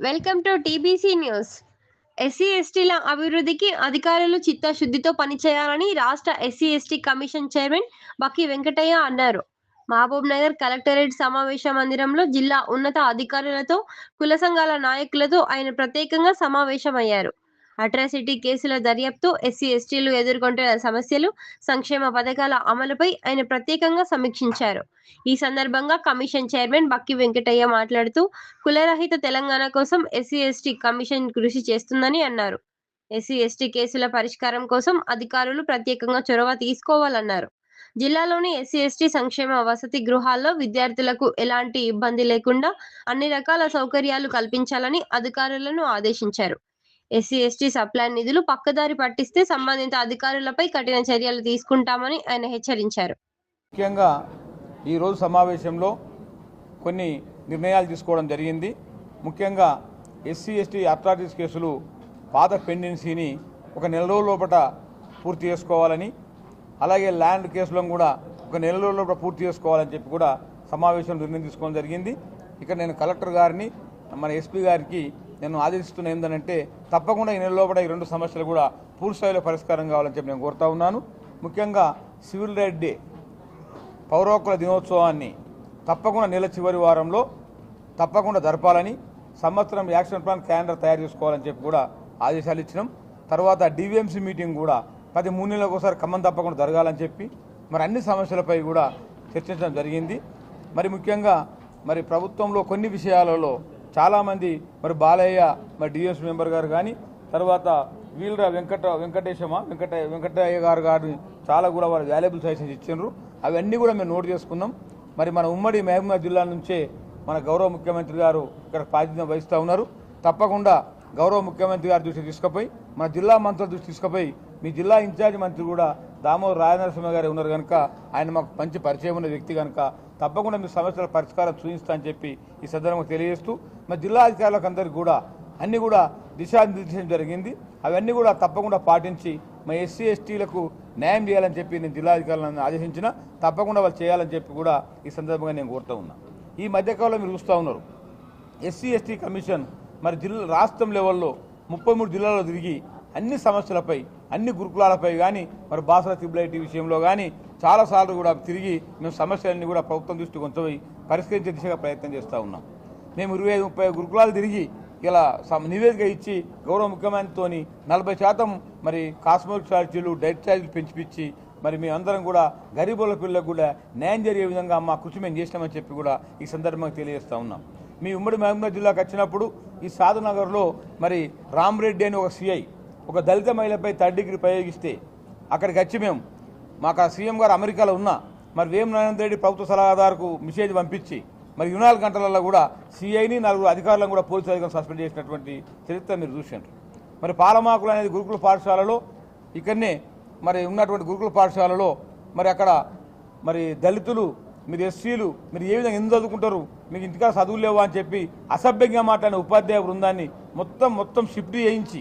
Welcome to TBC news. SC ఎస్టీల అభివృద్ధికి అధికారులు చిత్తశుద్ధితో పనిచేయాలని రాష్ట్ర SC ST commission chairman Bakki Venkataiah అన్నారు. మహబూబ్ నగర్ కలెక్టరేట్ సమావేశ మందిరంలో జిల్లా ఉన్నత అధికారులతో కుల సంఘాల నాయకులతో ఆయన ప్రత్యేకంగా సమావేశమయ్యారు. అట్రాసిటీ కేసుల దర్యాప్తు ఎస్సీ ఎస్టీలు ఎదుర్కొంటున్న సమస్యలు సంక్షేమ పథకాల అమలుపై ఆయన ప్రత్యేకంగా సమీక్షించారు. ఈ సందర్భంగా కమిషన్ చైర్మన్ బక్కి వెంకటయ్య మాట్లాడుతూ కులరహిత తెలంగాణ కోసం ఎస్సీ ఎస్టీ కమిషన్ కృషి చేస్తుందని అన్నారు. ఎస్సీ ఎస్టీ కేసుల పరిష్కారం కోసం అధికారులు ప్రత్యేకంగా చొరవ తీసుకోవాలన్నారు. జిల్లాలోని ఎస్సీ ఎస్టీ సంక్షేమ వసతి గృహాల్లో విద్యార్థులకు ఎలాంటి ఇబ్బంది లేకుండా అన్ని రకాల సౌకర్యాలు కల్పించాలని అధికారులను ఆదేశించారు. ఎస్సీ ఎస్టీ సప్లై నిధులు పక్కదారి పట్టిస్తే సంబంధిత అధికారులపై కఠిన చర్యలు తీసుకుంటామని ఆయన హెచ్చరించారు. ముఖ్యంగా ఈరోజు సమావేశంలో కొన్ని నిర్ణయాలు తీసుకోవడం జరిగింది. ముఖ్యంగా ఎస్సీ ఎస్టీ అథారిటీస్ కేసులు పాత పెండెన్సీని ఒక నెల రోజుల లోపల పూర్తి చేసుకోవాలని అలాగే ల్యాండ్ కేసులను కూడా ఒక నెల రోజుల లోపల పూర్తి చేసుకోవాలని చెప్పి కూడా సమావేశంలో నిర్ణయం తీసుకోవడం జరిగింది. ఇక్కడ నేను కలెక్టర్ గారిని మన ఎస్పీ గారికి నేను ఆదేశిస్తున్న ఏంటంటే తప్పకుండా ఈ నెల లోపల ఈ రెండు సమస్యలు కూడా పూర్తి స్థాయిలో పరిష్కారం కావాలని చెప్పి నేను కోరుతా ఉన్నాను. ముఖ్యంగా సివిల్ రైట్ డే పౌర దినోత్సవాన్ని తప్పకుండా నెల చివరి వారంలో తప్పకుండా జరపాలని సంవత్సరం యాక్షన్ ప్లాన్ క్యాలెండర్ తయారు చేసుకోవాలని చెప్పి కూడా ఆదేశాలు ఇచ్చినాం. తర్వాత డివిఎంసీ మీటింగ్ కూడా ప్రతి మూడు నెలలకు ఒకసారి ఖమ్మం తప్పకుండా జరగాలని చెప్పి మరి అన్ని సమస్యలపై కూడా చర్చించడం జరిగింది. మరి ముఖ్యంగా మరి ప్రభుత్వంలో కొన్ని విషయాలలో చాలామంది మరి బాలయ్య మరి డిఎస్ మెంబర్ గారు కానీ తర్వాత వీళ్ళ వెంకట వెంకటేశమ వెంకట వెంకటయ్య గారు గారిని చాలా కూడా వారు వాల్యుబుల్ సజెషన్స్ ఇచ్చిండ్రు. అవన్నీ కూడా మేము నోట్ చేసుకున్నాం. మరి మన ఉమ్మడి మహబూబాబాద్ జిల్లా నుంచే మన గౌరవ ముఖ్యమంత్రి గారు ఇక్కడ బాధ్యత వహిస్తూ ఉన్నారు. తప్పకుండా గౌరవ ముఖ్యమంత్రి గారి దృష్టి తీసుకుపోయి మన జిల్లా మంత్రుల దృష్టి తీసుకుపోయి మీ జిల్లా ఇన్ఛార్జ్ మంత్రి కూడా దామోదర్ రాజనరసింహ గారు ఉన్నారు కనుక ఆయన మాకు మంచి పరిచయం ఉన్న వ్యక్తి కనుక తప్పకుండా మీ సమస్యల పరిష్కారం చూపిస్తా అని చెప్పి ఈ సందర్భంగా తెలియజేస్తూ మా జిల్లా అధికారులకు అందరికీ కూడా అన్ని కూడా దిశానిర్దేశం జరిగింది. అవన్నీ కూడా తప్పకుండా పాటించి మా ఎస్సీ ఎస్టీలకు న్యాయం చేయాలని చెప్పి నేను జిల్లాధికారులను ఆదేశించిన తప్పకుండా వాళ్ళు చేయాలని చెప్పి కూడా ఈ సందర్భంగా నేను కోరుతూ ఉన్నా. ఈ మధ్యకాలంలో మీరు చూస్తూ ఉన్నారు ఎస్సీ ఎస్టీ కమిషన్ మరి జిల్లా రాష్ట్రం లెవెల్లో ముప్పై మూడు జిల్లాల్లో తిరిగి అన్ని సమస్యలపై అన్ని గురుకులాలపై కానీ మరి బాసర ట్రిబులైటీ విషయంలో కానీ చాలాసార్లు కూడా తిరిగి మేము సమస్యలన్నీ కూడా ప్రభుత్వం దృష్టి కొంచెం పరిష్కరించే దిశగా ప్రయత్నం చేస్తూ ఉన్నాం. మేము ఇరవై ఐదు ముప్పై గురుకులాలు తిరిగి ఇలా నివేదిక ఇచ్చి గౌరవ ముఖ్యమంత్రితో నలభై శాతం మరి కాస్మోటిక్ ఛార్జీలు డైట్ ఛార్జీలు పెంచిపిచ్చి మరి మేమందరం కూడా గరీబుల పిల్లలకు కూడా న్యాయం జరిగే విధంగా మా కృషి మేము చేసినామని చెప్పి కూడా ఈ సందర్భంగా తెలియజేస్తూ ఉన్నాం. మీ ఉమ్మడి మహబూబ్నగర్ జిల్లాకు వచ్చినప్పుడు ఈ సాధునగర్లో మరి రామ్రెడ్డి అని ఒక సిఐ ఒక దళిత మహిళపై థర్డ్ డిగ్రీ ప్రయోగిస్తే అక్కడికి వచ్చి మేము మాకు ఆ సీఎం గారు అమెరికాలో ఉన్నా మరి వేము నరేంద్ర రెడ్డి ప్రభుత్వ సలహాదారుకు మెసేజ్ పంపించి మరి ఇరవై నాలుగు గంటలలో కూడా సీఐని నలుగురు అధికారులను కూడా పోలీసు అధికారులు సస్పెండ్ చేసినటువంటి చరిత్ర మీరు చూసినారు మరి పాలమాకులు అనేది గురుకుల పాఠశాలలో ఇక్కడనే మరి ఉన్నటువంటి గురుకుల పాఠశాలలో మరి అక్కడ మరి దళితులు మీరు ఎస్సీలు మీరు ఏ విధంగా ఎందుకు చదువుకుంటారు మీకు ఇంటికా చదువులేవా అని చెప్పి అసభ్యంగా మాట్లాడిన ఉపాధ్యాయ బృందాన్ని మొత్తం మొత్తం షిఫ్ట్ చేయించి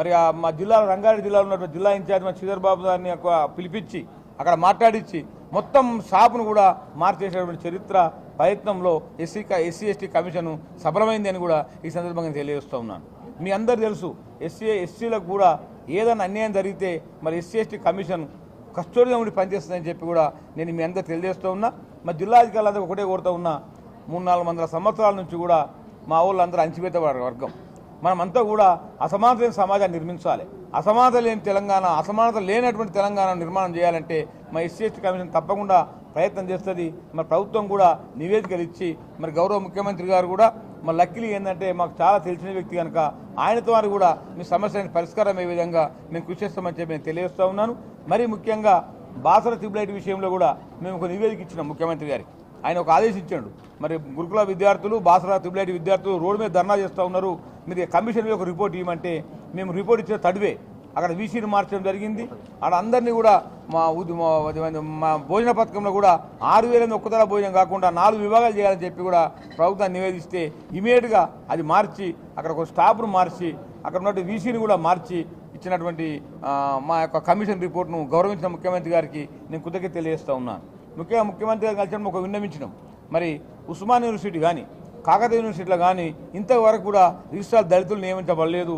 మరి ఆ మా జిల్లాలో రంగారెడ్డి జిల్లాలో ఉన్నటువంటి జిల్లా ఇన్ఛార్జ్ మా శ్రీధర్ బాబు గారిని ఒక పిలిపించి అక్కడ మాట్లాడించి మొత్తం షాపును కూడా మార్చేసేటువంటి చరిత్ర ప్రయత్నంలో ఎస్సీ ఎస్సీ ఎస్టీ కమిషన్ సఫలమైంది అని కూడా ఈ సందర్భంగా తెలియజేస్తూ ఉన్నాను. మీ అందరు తెలుసు ఎస్సీ ఎస్సీలకు కూడా ఏదైనా అన్యాయం జరిగితే మరి ఎస్సీ ఎస్టీ కమిషన్ కస్టోడిగా ఉండి పనిచేస్తుందని చెప్పి కూడా నేను మీ అందరు తెలియజేస్తూ ఉన్నా. మా జిల్లా అధికారులందరూ ఒకటే కోరుతూ ఉన్నా మూడు నాలుగు వందల సంవత్సరాల నుంచి కూడా మా ఊళ్ళందరూ అణచివేత వర్గం. మనమంతా కూడా అసమానత లేని సమాజాన్ని నిర్మించాలి. అసమానత లేని తెలంగాణ అసమానత లేనటువంటి తెలంగాణ నిర్మాణం చేయాలంటే మా ఎస్సీ ఎస్టీ కమిషన్ తప్పకుండా ప్రయత్నం చేస్తుంది. మరి ప్రభుత్వం కూడా నివేదికలు ఇచ్చి మరి గౌరవ ముఖ్యమంత్రి గారు కూడా మరి లక్కిలి ఏంటంటే మాకు చాలా తెలిసిన వ్యక్తి కనుక ఆయనతో వారు కూడా మీ సమస్యలకు పరిష్కారం అయ్యే విధంగా మేము కృషి చేస్తామని చెప్పి నేను తెలియజేస్తూ ఉన్నాను. మరి ముఖ్యంగా బాసర ట్రిబులైట్ విషయంలో కూడా మేము ఒక నివేదిక ఇచ్చినాం ముఖ్యమంత్రి గారికి. ఆయన ఒక ఆదేశించాడు మరి గురుకుల విద్యార్థులు బాసరా ట్రిబులైట్ విద్యార్థులు రోడ్డు మీద ధర్నా చేస్తూ ఉన్నారు. మీరు కమిషన్ మీద ఒక రిపోర్ట్ ఇవ్వమంటే మేము రిపోర్ట్ ఇచ్చిన తడివే. అక్కడ వీసీని మార్చడం జరిగింది. అక్కడ అందరినీ కూడా మా మా- భోజన పథకంలో కూడా ఆరు వేల ఒక్కతల భోజనం కాకుండా నాలుగు విభాగాలు చేయాలని చెప్పి కూడా ప్రభుత్వాన్ని నివేదిస్తే ఇమీడియట్గా అది మార్చి అక్కడ ఒక స్టాఫ్ను మార్చి అక్కడ ఉన్నటువంటి వీసీని కూడా మార్చి ఇచ్చినటువంటి మా యొక్క కమిషన్ రిపోర్ట్ను గౌరవించిన ముఖ్యమంత్రి గారికి నేను కృతజ్ఞత తెలియజేస్తూ ఉన్నాను. ముఖ్యంగా ముఖ్యమంత్రి గారు కలిసి ఒక విన్నవించినాం. మరి ఉస్మాన్ యూనివర్సిటీ కానీ కాకతీయ యూనివర్సిటీలో కానీ ఇంతవరకు కూడా రిజిస్ట్రార్ దళితులు నియమించబడలేదు.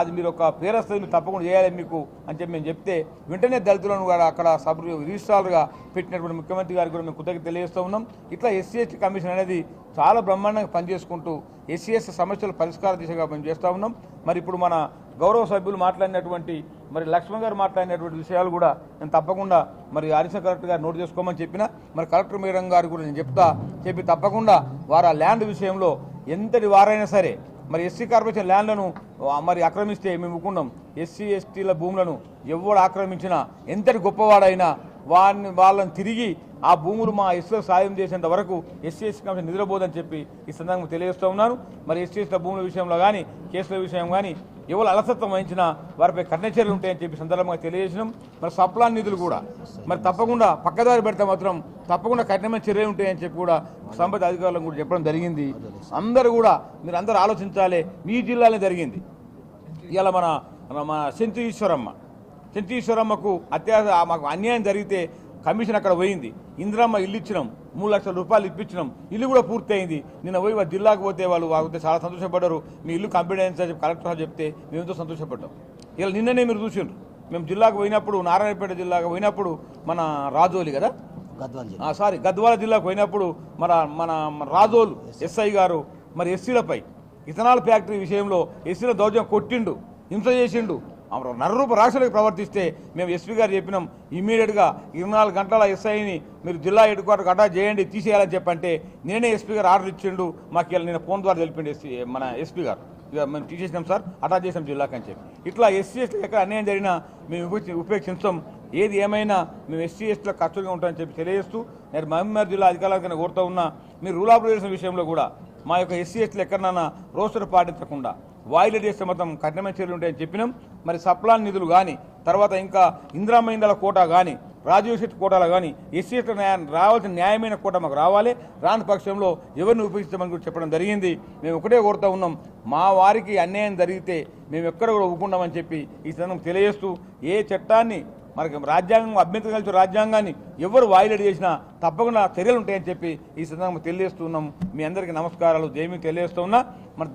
అది మీరు ఒక పేరస్థితిని మీరు తప్పకుండా చేయాలి మీకు అని చెప్పి మేము చెప్తే వెంటనే దళితులను కూడా అక్కడ సబ్ రిజిస్ట్రార్గా పెట్టినటువంటి ముఖ్యమంత్రి గారికి కూడా మేము కృతజ్ఞత తెలియజేస్తూ ఉన్నాం. ఇట్లా ఎస్సీ ఎస్టీ కమిషన్ అనేది చాలా బ్రహ్మాండంగా పనిచేసుకుంటూ ఎస్సీ ఎస్టీ సమస్యల పరిష్కార దిశగా మేము చేస్తూ ఉన్నాం. మరి ఇప్పుడు మన గౌరవ సభ్యులు మాట్లాడినటువంటి మరి లక్ష్మణ్ గారు మాట్లాడినటువంటి విషయాలు కూడా నేను తప్పకుండా మరి హరిశ కలెక్టర్ గారు నోట్ చేసుకోమని చెప్పిన మరి కలెక్టర్ మేడం గారు కూడా నేను చెప్తా చెప్పి తప్పకుండా వారు ఆ ల్యాండ్ విషయంలో ఎంతటి వారైనా సరే మరి ఎస్సీ కార్పొరేషన్ ల్యాండ్లను మరి ఆక్రమిస్తే మేము ఒప్పుకున్నాం ఎస్సీ ఎస్టీల భూములను ఎవడు ఆక్రమించినా ఎంతటి గొప్పవాడైనా వారిని వాళ్ళని తిరిగి ఆ భూములు మా ఎస్సీలో సాయం చేసేంత వరకు ఎస్సీఎస్సీ కమిషన్ నిద్రపోదని చెప్పి ఈ సందర్భంగా తెలియజేస్తూ ఉన్నాను. మరి ఎస్సీఎస్టీల భూముల విషయంలో కానీ కేసుల విషయం కానీ ఎవరు అలసత్వం వహించినా వారిపై కఠిన చర్యలు ఉంటాయని చెప్పి సందర్భంగా తెలియజేసినాం. మరి సప్లాన్ నిధులు కూడా. మరి తప్పకుండా పక్కదారి పెడితే మాత్రం తప్పకుండా కఠినమైన చర్యలు ఉంటాయని చెప్పి కూడా సంబంధిత అధికారులను కూడా చెప్పడం జరిగింది. అందరూ కూడా మీరు అందరూ ఆలోచించాలి. మీ జిల్లాలో జరిగింది. ఇవాళ మన మన సెంతు ఈశ్వరమ్మ. సెంతు ఈశ్వరమ్మకు అత్యాస మాకు అన్యాయం జరిగితే కమిషన్ అక్కడ పోయింది. ఇందిరమ్మ ఇల్లు ఇచ్చినాం. మూడు లక్షల రూపాయలు ఇప్పించినాం. ఇల్లు కూడా పూర్తయింది. నిన్న పోయి వాళ్ళ జిల్లాకు పోతే వాళ్ళు వాళ్ళతో చాలా సంతోషపడ్డారు. మీ ఇల్లు కంప్లీట్ అయింది సార్ కలెక్టర్ సార్ చెప్తే మేము ఎంతో సంతోషపడ్డాం. ఇలా నిన్ననే మీరు చూసిండ్రు. మేము జిల్లాకు పోయినప్పుడు నారాయణపేట జిల్లాకు పోయినప్పుడు మన రాజోలి కదా? గద్వాల్ జిల్లా. ఆ, సారీ గద్వాల జిల్లాకు పోయినప్పుడు మన మన మన రాజోలు ఎస్ఐ గారు మరి ఎస్సీలపై ఇథనాల్ ఫ్యాక్టరీ విషయంలో ఎస్సీల దౌర్జన్యం కొట్టిండు హింస చేసిండు. ఆ నర్రూప రాష్ట్రాలకు ప్రవర్తిస్తే మేము ఎస్పీ గారు చెప్పినాం ఇమీడియట్గా ఇరవై నాలుగు గంటల ఎస్ఐని మీరు జిల్లా హెడ్ క్వార్టర్కి అటాచ్ చేయండి తీసేయాలని చెప్పంటే నేనే ఎస్పీ గారు ఆర్డర్ ఇచ్చిండు మాకు నేను ఫోన్ ద్వారా తెలిపిండి ఎస్పీ మన ఎస్పీ గారు. ఇక మేము తీసేసినాం సార్ అటాచ్ చేసాం జిల్లాకి అని చెప్పి. ఇట్లా ఎస్సీ ఎస్టీ ఎక్కడ అన్యాయం జరిగినా మేము ఉపేక్షించాం ఏది ఏమైనా మేము ఎస్సీ ఎస్టీలో కష్టంగా ఉంటామని చెప్పి తెలియజేస్తూ నేను మహబూబ్నగర్ జిల్లా అధికారులకైనా కోరుతూ ఉన్నా మీరు రూల్ ఆఫ్ విషయంలో కూడా మా యొక్క ఎస్సీ ఎస్టీలు ఎక్కడన్నా రోస్టర్ పాటించకుండా వాయిదా చేస్తే మొత్తం కఠినమైన చర్యలు ఉంటాయని చెప్పినాం. మరి సప్లాన్ నిధులు కానీ తర్వాత ఇంకా ఇందిరామహిందల కోటా కానీ రాజీవ్ శెట్టి కోటాలో కానీ ఎస్సీ న్యాయం రావాల్సిన న్యాయమైన కోట మాకు రావాలి. రాని పక్షంలో ఎవరిని ఉపయోగించమని కూడా చెప్పడం జరిగింది. మేము ఒకటే కోరుతా ఉన్నాం. మా వారికి అన్యాయం జరిగితే మేము ఎక్కడ కూడా ఒప్పుకుంటామని చెప్పి ఈ సందర్భం తెలియజేస్తూ ఏ చట్టాన్ని మనకి రాజ్యాంగం అభ్యంతరం కలిసి రాజ్యాంగాన్ని ఎవరు వాయిలేట్ చేసినా తప్పకుండా చర్యలు ఉంటాయని చెప్పి ఈ సందర్భంగా తెలియజేస్తున్నాం మీ అందరికీ నమస్కారాలు. జైమి తెలియజేస్తూ ఉన్నా. మన